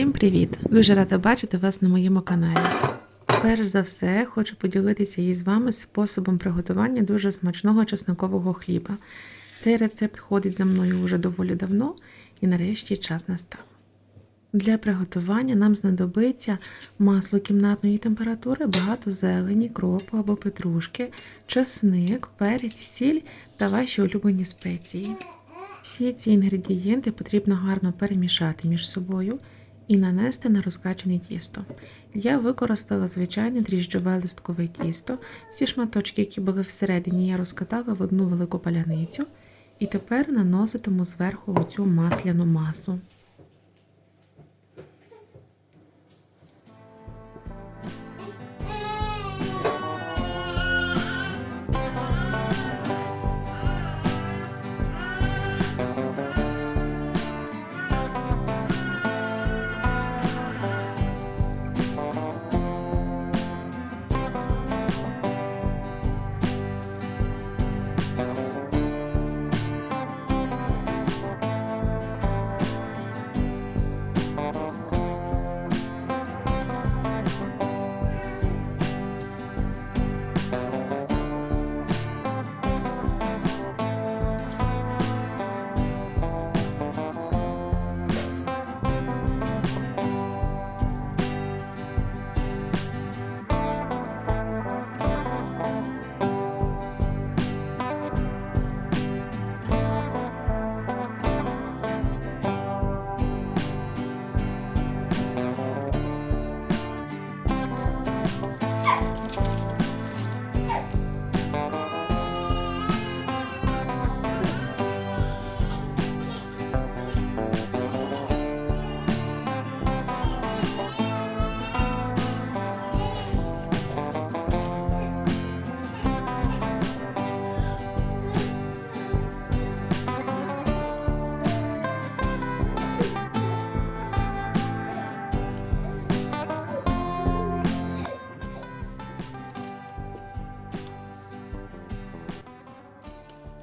Всім привіт! Дуже рада бачити вас на моєму каналі. Перш за все, хочу поділитися із вами способом приготування дуже смачного чеснокового хліба. Цей рецепт ходить за мною вже доволі давно і нарешті час настав. Для приготування нам знадобиться масло кімнатної температури, багато зелені, кропу або петрушки, чесник, перець, сіль та ваші улюблені спеції. Всі ці інгредієнти потрібно гарно перемішати між собою і нанести на розкачане тісто. Я використала звичайне дріжджове листкове тісто. Всі шматочки, які були всередині, я розкатала в одну велику паляницю і тепер наноситиму зверху оцю масляну масу.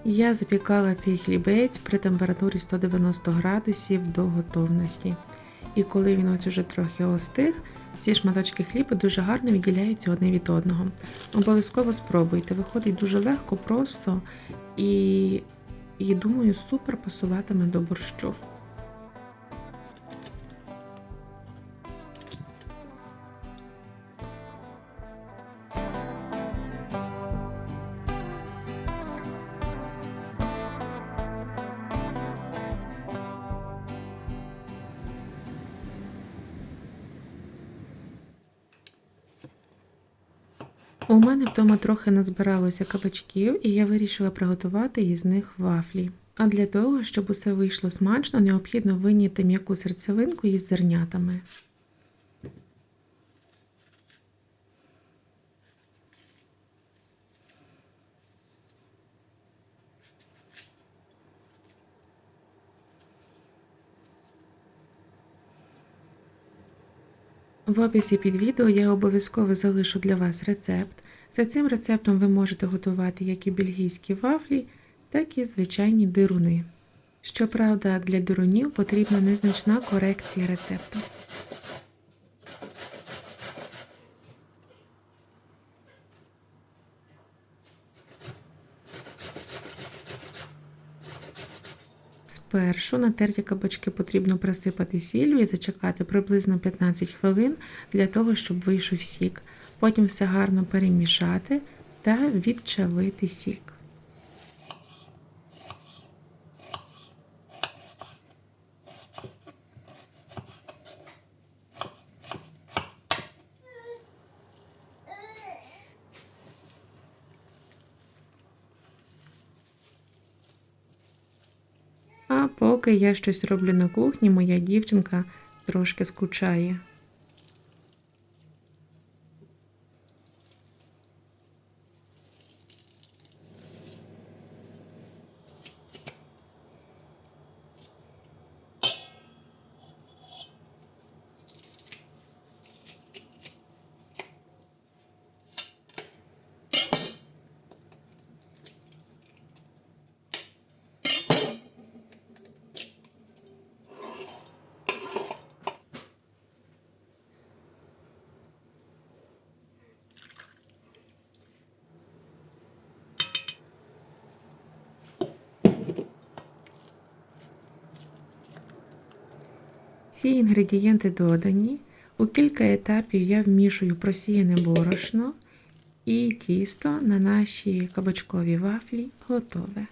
Я запікала цей хлібець при температурі 190 градусів до готовності. І коли він ось уже трохи остиг, ці шматочки хліба дуже гарно відділяються одне від одного. Обов'язково спробуйте, виходить дуже легко, просто і, і думаю, супер пасуватиме до борщу. У мене вдома трохи назбиралося кабачків, і я вирішила приготувати із них вафлі. А для того, щоб усе вийшло смачно, необхідно виняти м'яку серцевинку із зернятами. В описі під відео я обов'язково залишу для вас рецепт. За цим рецептом ви можете готувати як і бельгійські вафлі, так і звичайні дируни. Щоправда, для дирунів потрібна незначна корекція рецепту. Спершу натерті кабачки потрібно присипати сіллю і зачекати приблизно 15 хвилин для того, щоб вийшов сік. Потім все гарно перемішати та відчавити сік. А поки я щось роблю на кухні, моя дівчинка трошки скучає. Всі інгредієнти додані. У кілька етапів я вмішую просіяне борошно і тісто на наші кабачкові вафлі готове.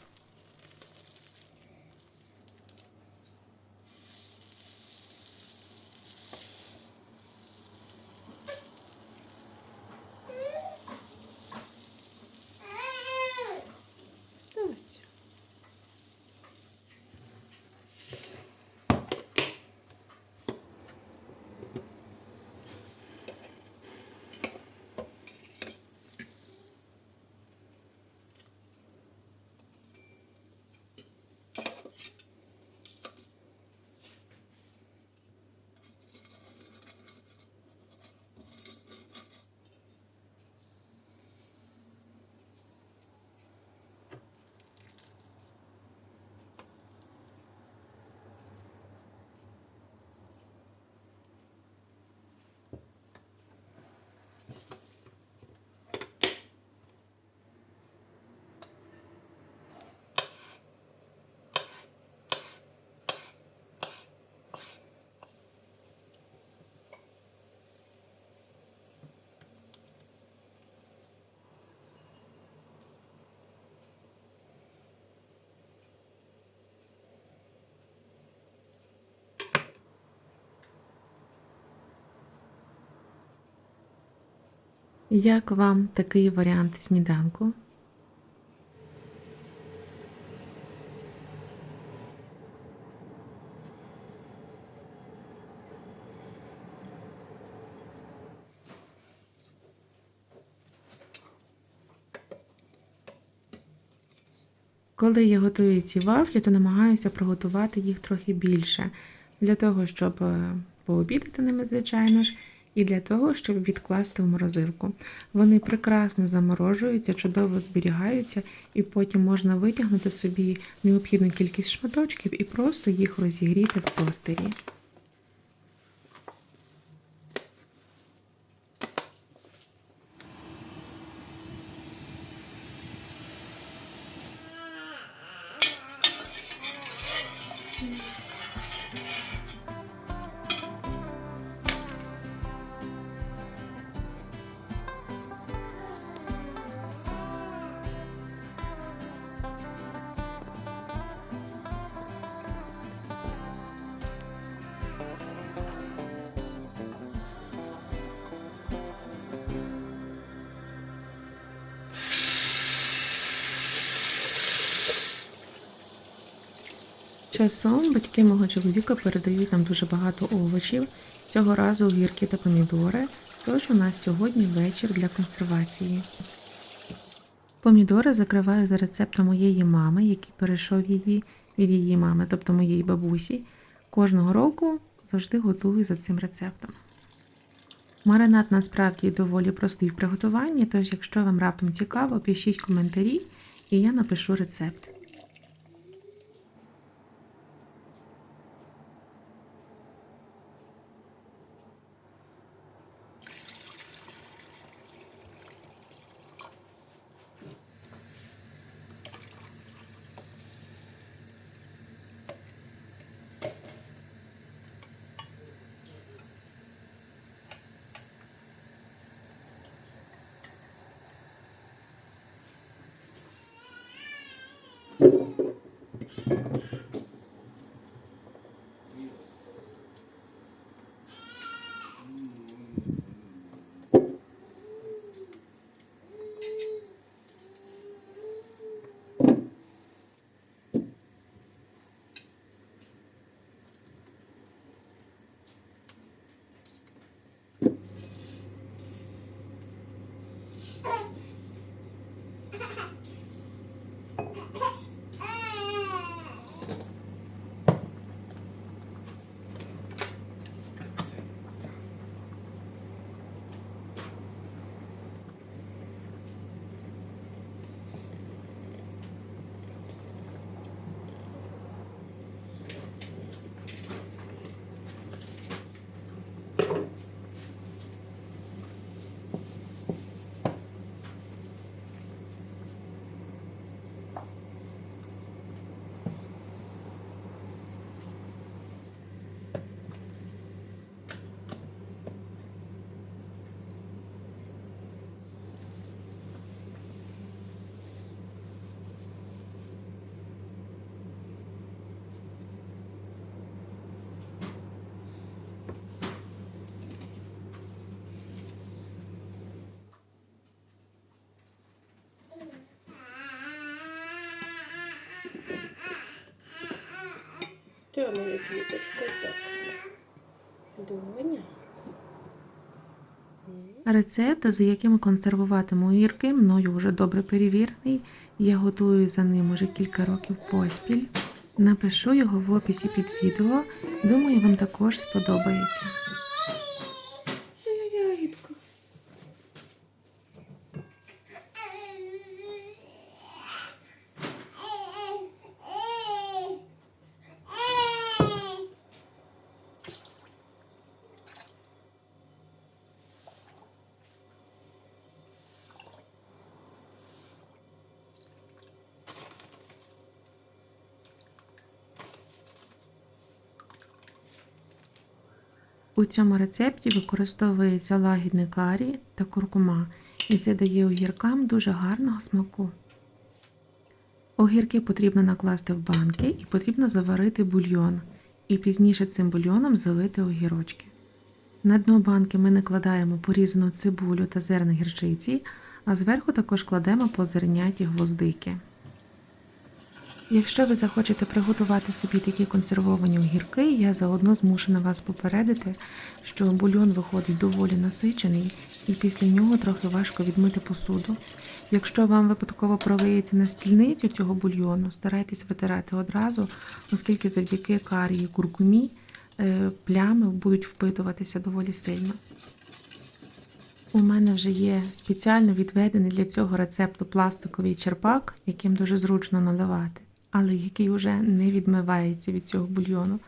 Як вам такий варіант сніданку? Коли я готую ці вафлі, то намагаюся приготувати їх трохи більше, для того, щоб е, пообідати ними, звичайно ж, і для того, щоб відкласти в морозилку. Вони прекрасно заморожуються, чудово зберігаються, і потім можна витягнути собі необхідну кількість шматочків і просто їх розігріти в тостері. Часом батьки мого чоловіка передають нам дуже багато овочів. Цього разу огірки та помідори. Тож у нас сьогодні вечір для консервації. Помідори закриваю за рецептом моєї мами, який перейшов її від її мами, тобто моєї бабусі. Кожного року завжди готую за цим рецептом. Маринад насправді доволі простий в приготуванні, тож, якщо вам раптом цікаво, пишіть коментарі і я напишу рецепт. Ти квіточкою так. Доня. Рецепт, за яким консервуватиму огірки, мною вже добре перевірений. Я готую за ним уже кілька років поспіль. Напишу його в описі під відео. Думаю, вам також сподобається. Моя ягідка. У цьому рецепті використовується лагідний карі та куркума, і це дає огіркам дуже гарного смаку. Огірки потрібно накласти в банки і потрібно заварити бульйон, і пізніше цим бульйоном залити огірочки. На дно банки ми накладаємо порізану цибулю та зерна гірчиці, а зверху також кладемо позерняті гвоздики. Якщо ви захочете приготувати собі такі консервовані огірки, я заодно змушена вас попередити, що бульйон виходить доволі насичений і після нього трохи важко відмити посуду. Якщо вам випадково пролиється на стільницю цього бульйону, старайтесь витирати одразу, оскільки завдяки карі і куркумі е, плями будуть впитуватися доволі сильно. У мене вже є спеціально відведений для цього рецепту пластиковий черпак, яким дуже зручно наливати, але який вже не відмивається від цього бульйону.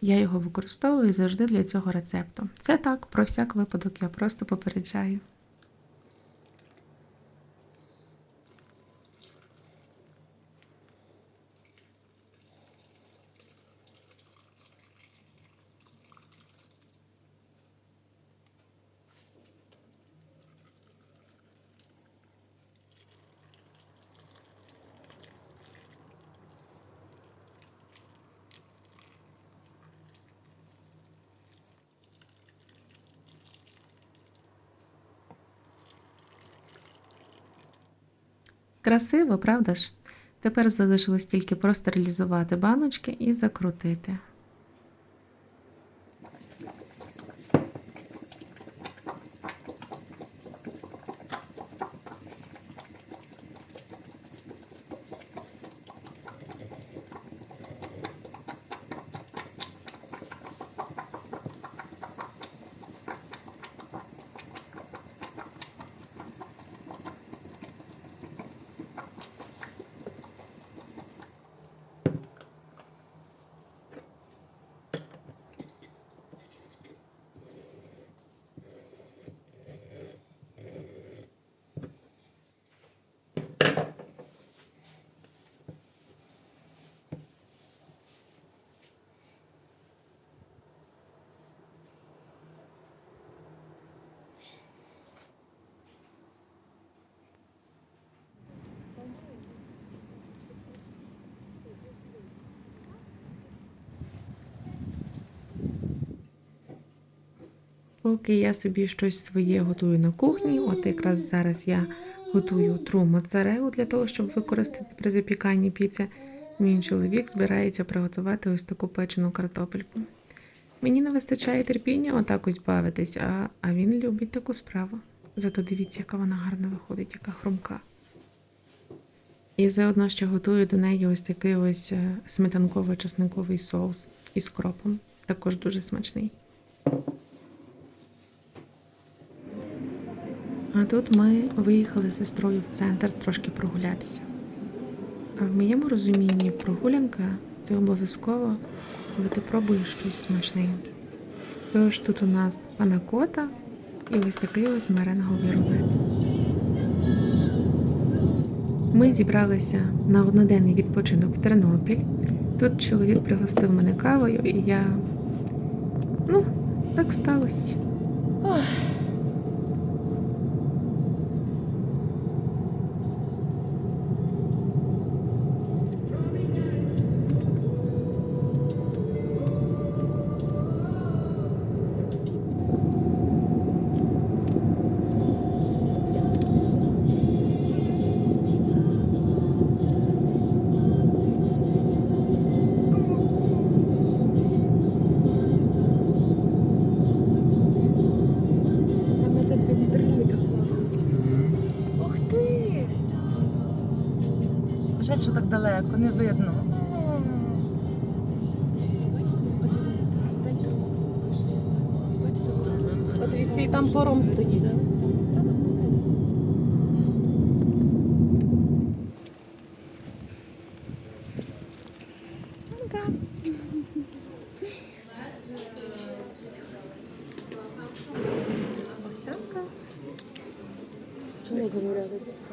Я його використовую завжди для цього рецепту. Це так, про всяк випадок, я просто попереджаю. Красиво, правда ж? Тепер залишилось тільки простерилізувати баночки і закрутити. Поки я собі щось своє готую на кухні, от якраз зараз я готую тру моцарелу для того, щоб використати при запіканні піци. Мій чоловік збирається приготувати ось таку печену картопельку. Мені не вистачає терпіння отак ось бавитись, а, а він любить таку справу. Зато дивіться, яка вона гарна виходить, яка хрумка. І заодно ще готую до неї ось такий ось е, сметанково-чесниковий соус із кропом. Також дуже смачний. А тут ми виїхали з сестрою в центр трошки прогулятися. А в моєму розумінні прогулянка це обов'язково, коли ти пробуєш щось смачненьке. Тож тут у нас панакота і ось такий ось меренговий рулет. Ми зібралися на одноденний відпочинок в Тернопіль. Тут чоловік пригостив мене кавою, і я. Ну, так сталося. ignorado.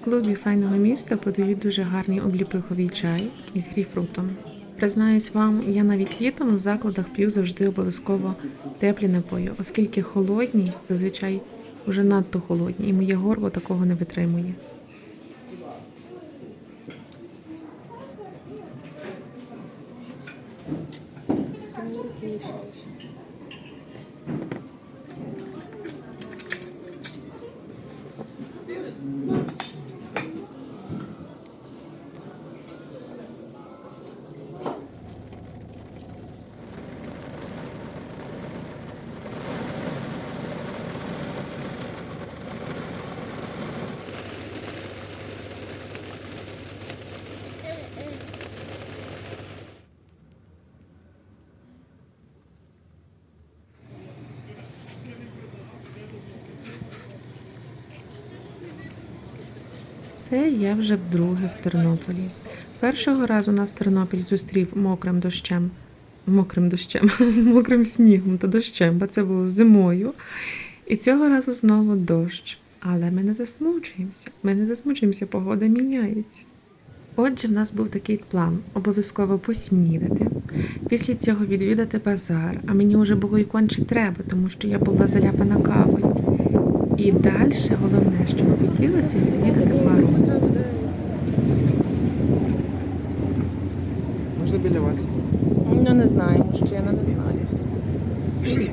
В клубі файного міста подають дуже гарний обліпиховий чай із гріфрутом. Признаюсь вам, я навіть літом у закладах п'ю завжди обов'язково теплі напої, оскільки холодні зазвичай вже надто холодні, і моє горло такого не витримує. Це я вже вдруге в Тернополі. Першого разу нас Тернопіль зустрів мокрим дощем. Мокрим дощем, мокрим снігом та дощем, бо це було зимою. І цього разу знову дощ. Але ми не засмучуємося. Ми не засмучуємося, погода міняється. Отже, в нас був такий план: обов'язково поснідати, після цього відвідати базар, а мені вже було і конче треба, тому що я була заляпана кавою. І далі головне, що ми хотіли, це відвідати пару. Можна біля вас? Ну, не знаю, мужчина, не знаю.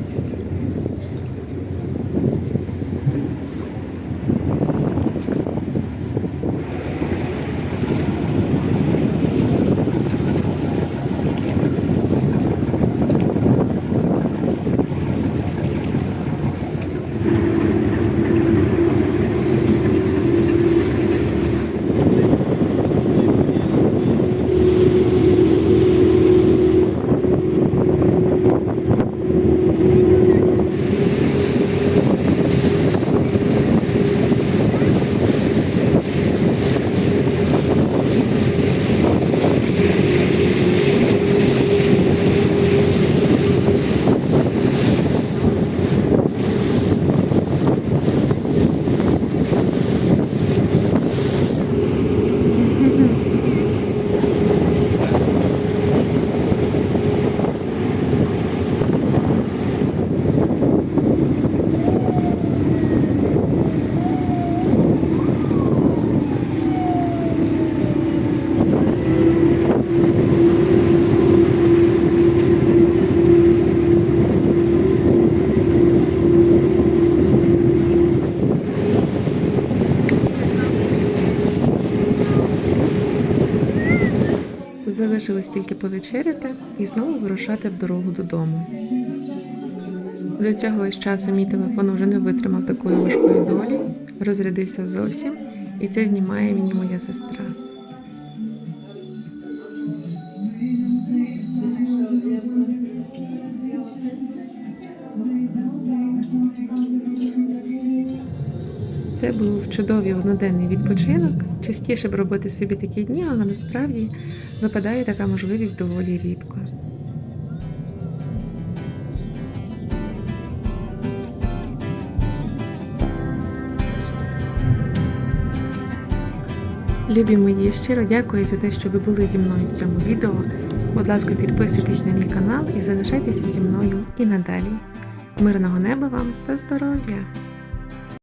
Залишилось тільки повечеряти і знову вирушати в дорогу додому. До цього ось часу мій телефон вже не витримав такої важкої долі, розрядився зовсім, і це знімає мені моя сестра. Це був чудовий одноденний відпочинок. Частіше б робити собі такі дні, але насправді випадає така можливість доволі рідко. Любі мої, щиро дякую за те, що ви були зі мною в цьому відео. Будь ласка, підписуйтесь на мій канал і залишайтеся зі мною і надалі. Мирного неба вам та здоров'я!